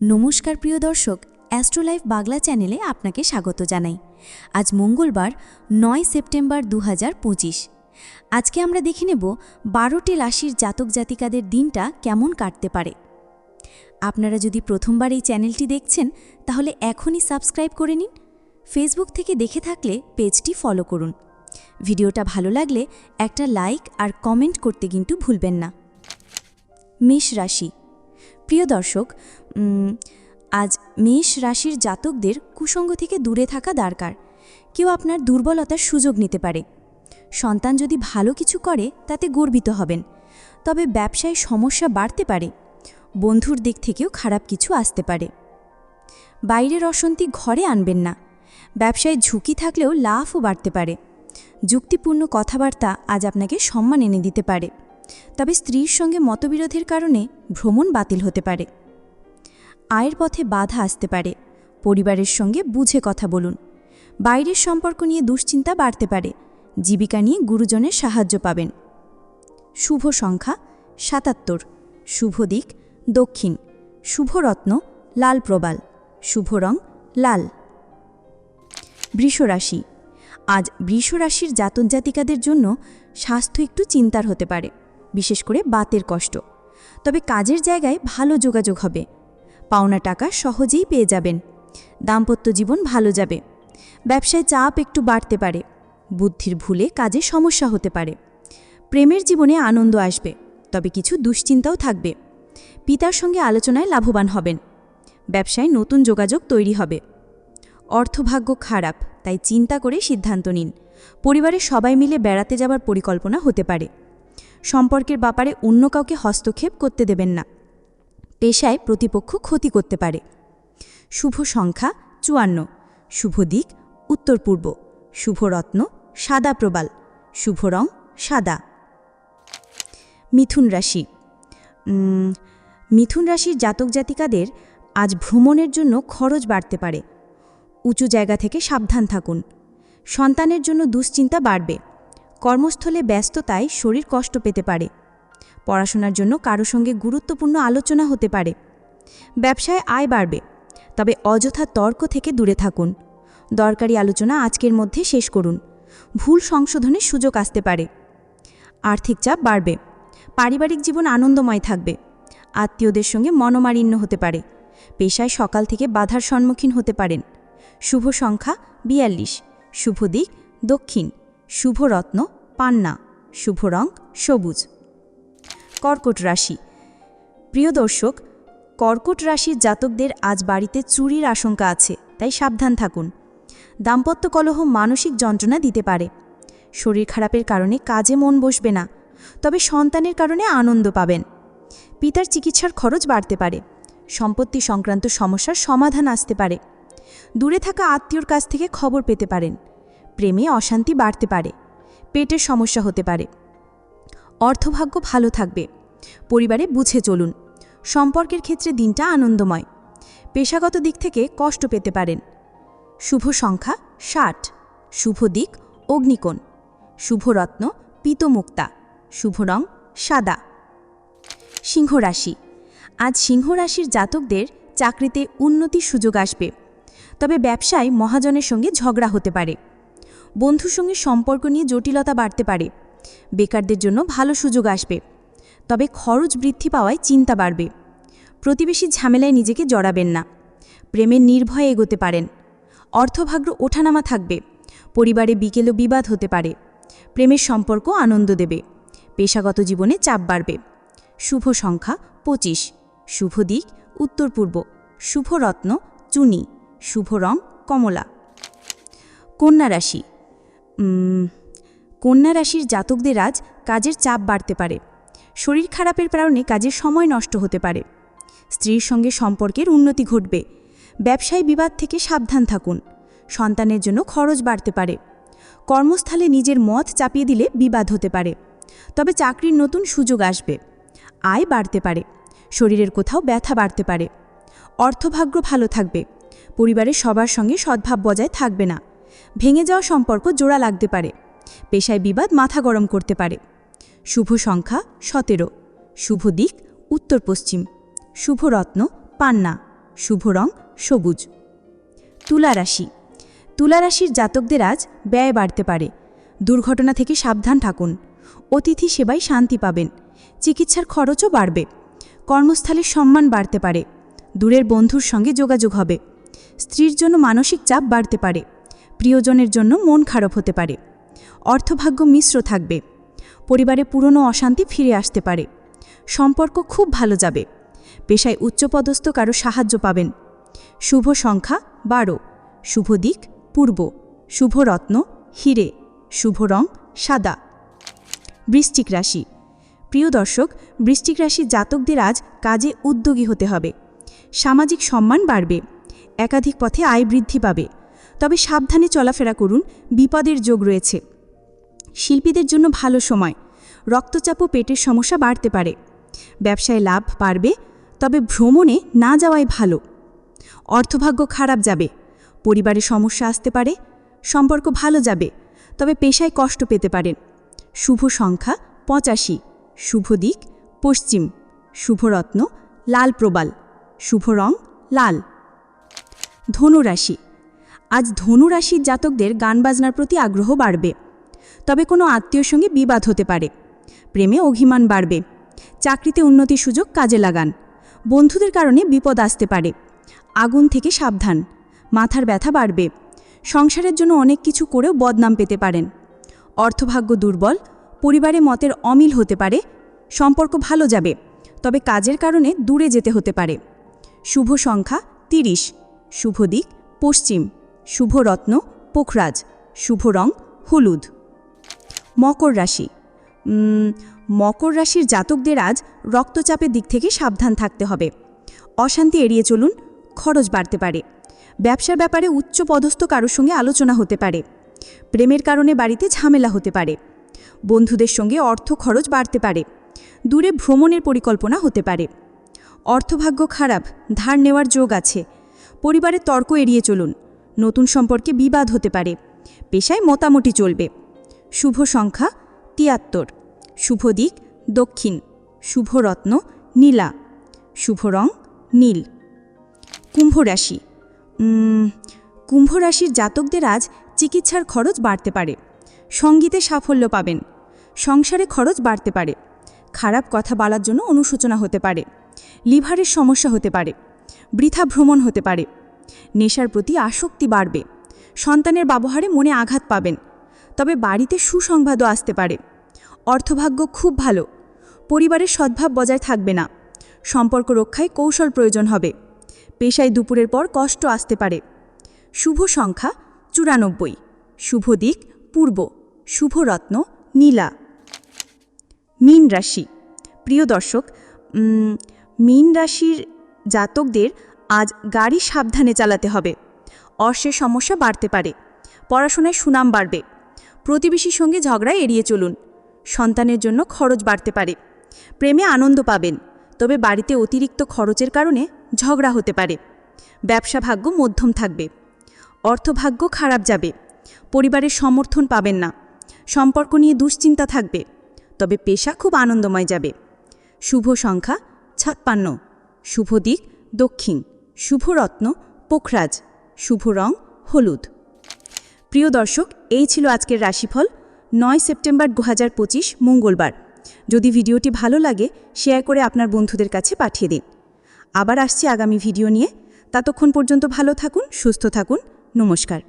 নমস্কার প্রিয় দর্শক অ্যাস্ট্রোলাইফ বাংলা চ্যানেলে আপনাকে স্বাগত জানাই। আজ মঙ্গলবার, নয় সেপ্টেম্বর দু হাজার পঁচিশ। আজকে আমরা দেখে নেব বারোটি রাশির জাতক জাতিকাদের দিনটা কেমন কাটতে পারে। আপনারা যদি প্রথমবার এই চ্যানেলটি দেখছেন, তাহলে এখনই সাবস্ক্রাইব করে নিন। ফেসবুক থেকে দেখে থাকলে পেজটি ফলো করুন। ভিডিওটা ভালো লাগলে একটা লাইক আর কমেন্ট করতে কিন্তু ভুলবেন না। মেষ রাশি প্রিয় দর্শক আজ মেষ রাশির জাতকদের কুসঙ্গ থেকে দূরে থাকা দরকার। কেউ আপনার দুর্বলতার সুযোগ নিতে পারে। সন্তান যদি ভালো কিছু করে, তাতে গর্বিত হবেন। তবে ব্যবসায় সমস্যা বাড়তে পারে। বন্ধুর দিক থেকেও খারাপ কিছু আসতে পারে। বাইরের অশান্তি ঘরে আনবেন না। ব্যবসায় ঝুঁকি থাকলেও লাভও বাড়তে পারে। যুক্তিপূর্ণ কথাবার্তা আজ আপনাকে সম্মান এনে দিতে পারে। তবে স্ত্রীর সঙ্গে মতবিরোধের কারণে ভ্রমণ বাতিল হতে পারে। আয়ের পথে বাধা আসতে পারে। পরিবারের সঙ্গে বুঝে কথা বলুন। বাইরের সম্পর্ক নিয়ে দুশ্চিন্তা বাড়তে পারে। জীবিকা নিয়ে গুরুজনের সাহায্য পাবেন। শুভ সংখ্যা সাতাত্তর। শুভ দিক দক্ষিণ। শুভরত্ন লাল প্রবাল। শুভ রং লাল। বৃষরাশি। আজ বৃষরাশির জাতক জাতিকাদের জন্য স্বাস্থ্য একটু চিন্তার হতে পারে। বিশেষ করে বাতের কষ্ট। তবে কাজের জায়গায় ভালো যোগাযোগ হবে। পাওনা টাকা সহজেই পেয়ে যাবেন। দাম্পত্য জীবন ভালো যাবে। ব্যবসায় চাপ একটু বাড়তে পারে। বুদ্ধির ভুলে কাজে সমস্যা হতে পারে। প্রেমের জীবনে আনন্দ আসবে, তবে কিছু দুশ্চিন্তাও থাকবে। পিতার সঙ্গে আলোচনায় লাভবান হবেন। ব্যবসায় নতুন যোগাযোগ তৈরি হবে। অর্থভাগ্য খারাপ, তাই চিন্তা করে সিদ্ধান্ত নিন। পরিবারের সবাই মিলে বেড়াতে যাবার পরিকল্পনা হতে পারে। সম্পর্কের ব্যাপারে অন্য কাউকে হস্তক্ষেপ করতে দেবেন না। পেশায় প্রতিপক্ষ ক্ষতি করতে পারে। শুভ সংখ্যা চুয়ান্ন। শুভ দিক উত্তর পূর্ব। শুভ রত্ন সাদা প্রবাল। শুভ রং সাদা। মিথুন রাশি। মিথুন রাশির জাতক জাতিকাদের আজ ভ্রমণের জন্য খরচ বাড়তে পারে। উঁচু জায়গা থেকে সাবধান থাকুন। সন্তানের জন্য দুশ্চিন্তা বাড়বে। কর্মস্থলে ব্যস্ততায় শরীর কষ্ট পেতে পারে। পড়াশোনার জন্য কারও সঙ্গে গুরুত্বপূর্ণ আলোচনা হতে পারে। ব্যবসায় আয় বাড়বে, তবে অযথা তর্ক থেকে দূরে থাকুন। দরকারি আলোচনা আজকের মধ্যে শেষ করুন। ভুল সংশোধনের সুযোগ আসতে পারে। আর্থিক চাপ বাড়বে, পারিবারিক জীবন আনন্দময় থাকবে, আত্মীয়দের সঙ্গে মনোমালিন্য হতে পারে, পেশায় সকাল থেকে বাধার সম্মুখীন হতে পারেন। শুভ সংখ্যা বিয়াল্লিশ, শুভ দিক দক্ষিণ। শুভ রত্ন পান্না, শুভ রং, সবুজ। কর্কট রাশি। প্রিয় দর্শক, কর্কট রাশির জাতকদের আজ বাড়িতে চুরির আশঙ্কা আছে, তাই সাবধান থাকুন। দাম্পত্য কলহ মানসিক যন্ত্রণা দিতে পারে। শরীর খারাপের কারণে কাজে মন বসবে না, তবে সন্তানের কারণে আনন্দ পাবেন। পিতার চিকিৎসার খরচ বাড়তে পারে, সম্পত্তি সংক্রান্ত সমস্যার সমাধান আসতে পারে। দূরে থাকা আত্মীয়র কাছ থেকে খবর পেতে পারেন। প্রেমে অশান্তি বাড়তে পারে, পেটের সমস্যা হতে পারে। অর্থভাগ্য ভালো থাকবে। পরিবারে বুঝে চলুন, সম্পর্কের ক্ষেত্রে দিনটা আনন্দময়। পেশাগত দিক থেকে কষ্ট পেতে পারেন। শুভ সংখ্যা ষাট, শুভ দিক অগ্নিকোণ। শুভরত্ন পিতমুক্তা, শুভ রং সাদা। সিংহ রাশি, আজ সিংহ রাশির জাতকদের চাকরিতে উন্নতির সুযোগ আসবে, তবে ব্যবসায় মহাজনের সঙ্গে ঝগড়া হতে পারে। বন্ধুর সঙ্গে সম্পর্ক নিয়ে জটিলতা বাড়তে পারে। বেকারদের জন্য ভালো সুযোগ আসবে। তবে খরচ বৃদ্ধি পাওয়ায় চিন্তা বাড়বে। প্রতিবেশী ঝামেলায় নিজেকে জড়াবেন না। প্রেমের নির্ভয়ে এগোতে পারেন। অর্থভাগ্য ওঠানামা থাকবে। পরিবারে বিকেলও বিবাদ হতে পারে। প্রেমের সম্পর্ক আনন্দ দেবে। পেশাগত জীবনে চাপ বাড়বে। শুভ সংখ্যা পঁচিশ। শুভ দিক উত্তর পূর্ব। শুভ রত্ন চুনি। শুভ রং কমলা। কন্যা রাশি। কন্যা রাশির জাতকদের আজ কাজের চাপ বাড়তে পারে। শরীর খারাপের কারণে কাজের সময় নষ্ট হতে পারে। স্ত্রীর সঙ্গে সম্পর্কের উন্নতি ঘটবে। ব্যবসায় বিবাদ থেকে সাবধান থাকুন। সন্তানের জন্য খরচ বাড়তে পারে। কর্মস্থলে নিজের মত চাপিয়ে দিলে বিবাদ হতে পারে। তবে চাকরির নতুন সুযোগ আসবে। আয় বাড়তে পারে। শরীরের কোথাও ব্যথা বাড়তে পারে। অর্থভাগ্য ভালো থাকবে। পরিবারের সবার সঙ্গে সদ্ভাব বজায় থাকবে না। ভেঙে যাওয়া সম্পর্ক জোড়া লাগতে পারে। পেশায় বিবাদ মাথা গরম করতে পারে। শুভ সংখ্যা সতেরো। শুভ দিক উত্তর পশ্চিম। শুভ রত্ন পান্না। শুভ রং সবুজ। তুলা রাশি। তুলা রাশির জাতকদের আজ ব্যয় বাড়তে পারে। দুর্ঘটনা থেকে সাবধান থাকুন। অতিথি সেবায় শান্তি পাবেন। চিকিৎসার খরচও বাড়বে। কর্মস্থলে সম্মান বাড়তে পারে। দূরের বন্ধুর সঙ্গে যোগাযোগ হবে। স্ত্রীর জন্য মানসিক চাপ বাড়তে পারে। প্রিয়জনের জন্য মন খারাপ হতে পারে। অর্থভাগ্য মিশ্র থাকবে। পরিবারে পুরনো অশান্তি ফিরে আসতে পারে। সম্পর্ক খুব ভালো যাবে। পেশায় উচ্চপদস্থ কারও সাহায্য পাবেন। শুভ সংখ্যা বারো। শুভ দিক পূর্ব। শুভ রত্ন হিরে। শুভ রং সাদা। বৃশ্চিক রাশি। প্রিয় দর্শক, বৃশ্চিক রাশির জাতকদের আজ কাজে উদ্যোগী হতে হবে। সামাজিক সম্মান বাড়বে। একাধিক পথে আয় বৃদ্ধি পাবে। তবে সাবধানে চলাফেরা করুন, বিপদের যোগ রয়েছে। শিল্পীদের জন্য ভালো সময়। রক্তচাপ ও পেটের সমস্যা বাড়তে পারে। ব্যবসায় লাভ বাড়বে, তবে ভ্রমণে না যাওয়াই ভালো। অর্থভাগ্য খারাপ যাবে। পরিবারে সমস্যা আসতে পারে, সম্পর্ক ভালো যাবে, তবে পেশায় কষ্ট পেতে পারেন। শুভ সংখ্যা পঁচাশি। শুভ দিক পশ্চিম। শুভরত্ন লাল প্রবাল। শুভ রং লাল। ধনুরাশি। আজ ধনুরাশির জাতকদের গান বাজনার প্রতি আগ্রহ বাড়বে। তবে কোনো আত্মীয়র সঙ্গে বিবাদ হতে পারে। প্রেমে অভিমান বাড়বে। চাকরিতে উন্নতির সুযোগ কাজে লাগান। বন্ধুদের কারণে বিপদ আসতে পারে। আগুন থেকে সাবধান। মাথার ব্যথা বাড়বে। সংসারের জন্য অনেক কিছু করেও বদনাম পেতে পারেন। অর্থভাগ্য দুর্বল। পরিবারে মতের অমিল হতে পারে। সম্পর্ক ভালো যাবে। তবে কাজের কারণে দূরে যেতে হতে পারে। শুভ সংখ্যা তিরিশ। শুভ দিক পশ্চিম। শুভ রত্ন পোখরাজ শুভ রং হলুদ। মকর রাশি। মকর রাশির জাতকদের আজ রক্তচাপের দিক থেকে সাবধান থাকতে হবে। অশান্তি এড়িয়ে চলুন, খরচ বাড়তে পারে। ব্যবসার ব্যাপারে উচ্চ পদস্থ কারোর সঙ্গে আলোচনা হতে পারে। প্রেমের কারণে বাড়িতে ঝামেলা হতে পারে। বন্ধুদের সঙ্গে অর্থ খরচ বাড়তে পারে। দূরে ভ্রমণের পরিকল্পনা হতে পারে। অর্থভাগ্য খারাপ, ধার নেওয়ার যোগ আছে। পরিবারের তর্ক এড়িয়ে চলুন। নতুন সম্পর্কে বিবাদ হতে পারে। পেশায় মোটামুটি চলবে। শুভ সংখ্যা তিয়াত্তর। শুভ দিক দক্ষিণ। শুভ রত্ন নীলা। শুভ রং নীল। কুম্ভ রাশি। কুম্ভ রাশির জাতকদের আজ চিকিৎসার খরচ বাড়তে পারে। সঙ্গীতে সাফল্য পাবেন। সংসারে খরচ বাড়তে পারে। খারাপ কথা বলার জন্য অনুশোচনা হতে পারে। লিভারের সমস্যা হতে পারে। বৃথা ভ্রমণ হতে পারে। নেশার প্রতি আসক্তি বাড়বে। সন্তানের ব্যবহারে মনে আঘাত পাবেন। তবে বাড়িতে সুসংবাদও আসতে পারে। অর্থভাগ্য খুব ভালো। পরিবারের সদ্ভাব বজায় থাকবে না। সম্পর্ক রক্ষায় কৌশল প্রয়োজন হবে। পেশায় দুপুরের পর কষ্ট আসতে পারে। শুভ সংখ্যা চুরানব্বই। শুভ দিক পূর্ব। শুভ রত্ন নীলা। মীন রাশি। প্রিয় দর্শক মীন রাশির জাতকদের আজ গাড়ি সাবধানে চালাতে হবে। অর্শের সমস্যা বাড়তে পারে। পড়াশোনায় সুনাম বাড়বে। প্রতিবেশীর সঙ্গে ঝগড়া এড়িয়ে চলুন। সন্তানের জন্য খরচ বাড়তে পারে। প্রেমে আনন্দ পাবেন, তবে বাড়িতে অতিরিক্ত খরচের কারণে ঝগড়া হতে পারে। ব্যবসা ভাগ্য মধ্যম থাকবে। অর্থভাগ্য খারাপ যাবে। পরিবারের সমর্থন পাবেন না। সম্পর্ক নিয়ে দুশ্চিন্তা থাকবে, তবে পেশা খুব আনন্দময় যাবে। শুভ সংখ্যা ছাপ্পান্ন। শুভ দিক দক্ষিণ। শুভ রত্ন পোখরাজ, শুভ রং, হলুদ। প্রিয় দর্শক, এই ছিল আজকের রাশিফল, নয় সেপ্টেম্বর দু হাজার পঁচিশ, মঙ্গলবার। যদি ভিডিওটি ভালো লাগে, শেয়ার করে আপনার বন্ধুদের কাছে পাঠিয়ে দিন। আবার আসছি আগামী ভিডিও নিয়ে। ততক্ষণ পর্যন্ত ভালো থাকুন, সুস্থ থাকুন। নমস্কার।